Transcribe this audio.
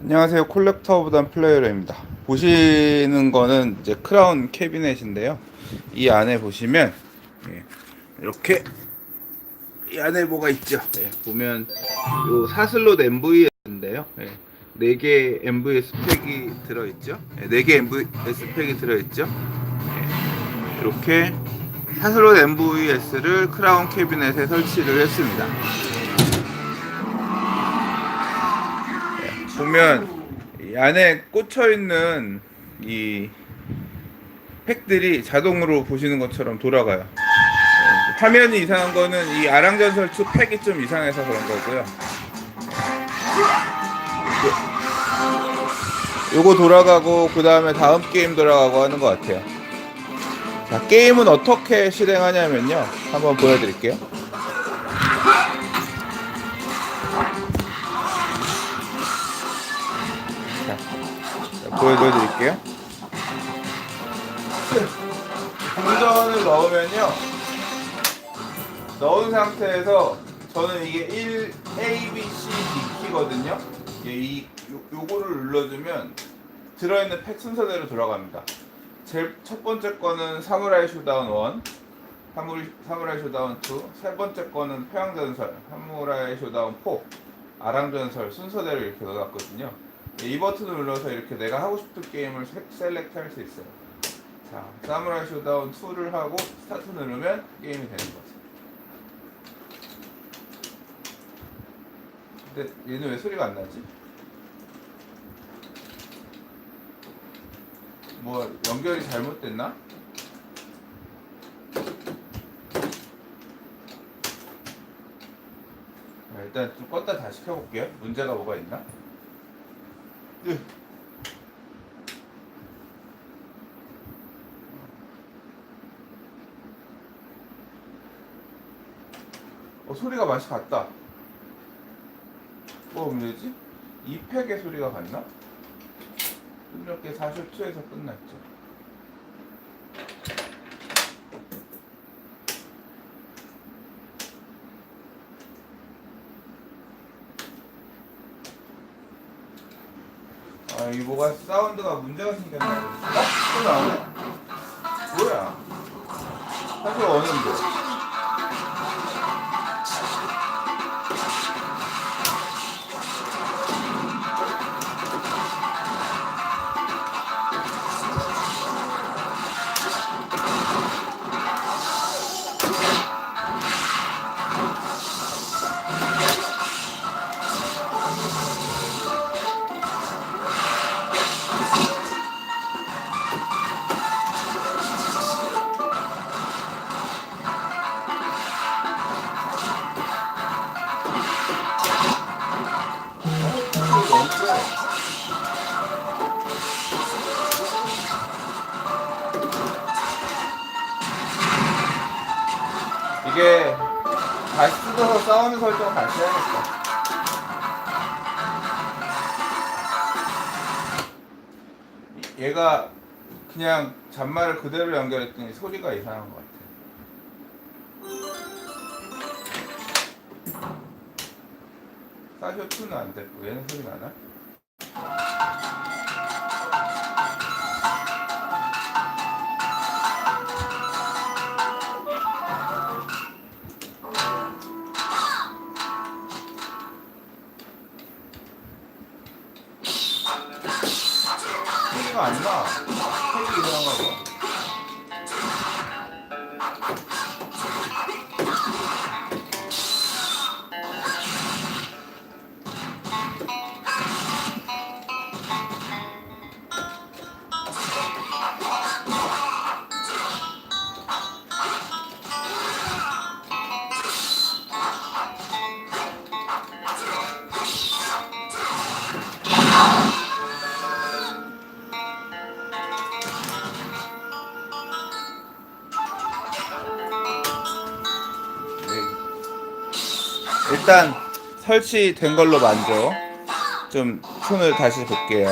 안녕하세요. 콜렉터보단 플레이어입니다. 보시는 거는 이제 크라운 캐비넷인데요. 이 안에 보시면 예, 이렇게 이 안에 뭐가 있죠? 예, 보면 요 사슬롯 MVS인데요. 예, 4개 MVS 팩이 들어있죠? 예, 4개 MVS 팩이 들어있죠? 예, 이렇게 사슬롯 MVS를 크라운 캐비넷에 설치를 했습니다 보면 이 안에 꽂혀 있는 이 팩들이 자동으로 보시는 것처럼 돌아가요. 네, 화면이 이상한 거는 이 아랑전설 2 팩이 좀 이상해서 그런 거고요. 요거 돌아가고 그 다음에 다음 게임 돌아가고 하는 것 같아요. 자, 게임은 어떻게 실행하냐면요. 한번 보여드릴게요. 보여드릴게요. 동전을 넣으면요. 넣은 상태에서 저는 이게 1 A, B, C, D 키거든요. 이 요, 요거를 눌러주면 들어있는 팩 순서대로 돌아갑니다. 제일 첫 번째 거는 사무라이 쇼다운 1, 사무리, 사무라이 쇼다운 2, 세 번째 거는 태양전설, 사무라이 쇼다운 4, 아랑전설 순서대로 이렇게 넣어놨거든요. 이 버튼을 눌러서 이렇게 내가 하고 싶은 게임을 세- 셀렉트 할 수 있어요. 자, 사무라이 쇼다운 2를 하고 스타트 누르면 게임이 되는 거죠. 근데 얘는 왜 소리가 안 나지? 뭐 연결이 잘못됐나? 자, 일단 좀 껐다 다시 켜볼게요. 문제가 뭐가 있나? 으. 어 소리가 맛이 같다. 뭐 문제지? 이 팩의 소리가 같나? 이렇게 42에서 끝났죠. 아, 이 뭐가 사운드가 문제가 생겼나. 어? 또 나오네? 뭐야? 사실 어는데. 이게 다시 뜯어서 싸우는 설정 다시 해야겠다. 얘가 그냥 잔말을 그대로 연결했더니 소리가 이상한 것 같아. 사쇼2는 안 됐고 얘는 소리 나나? 안 나. 색이 이상한가 봐. 네. 일단 설치된 걸로 만족. 좀 손을 다시 볼게요.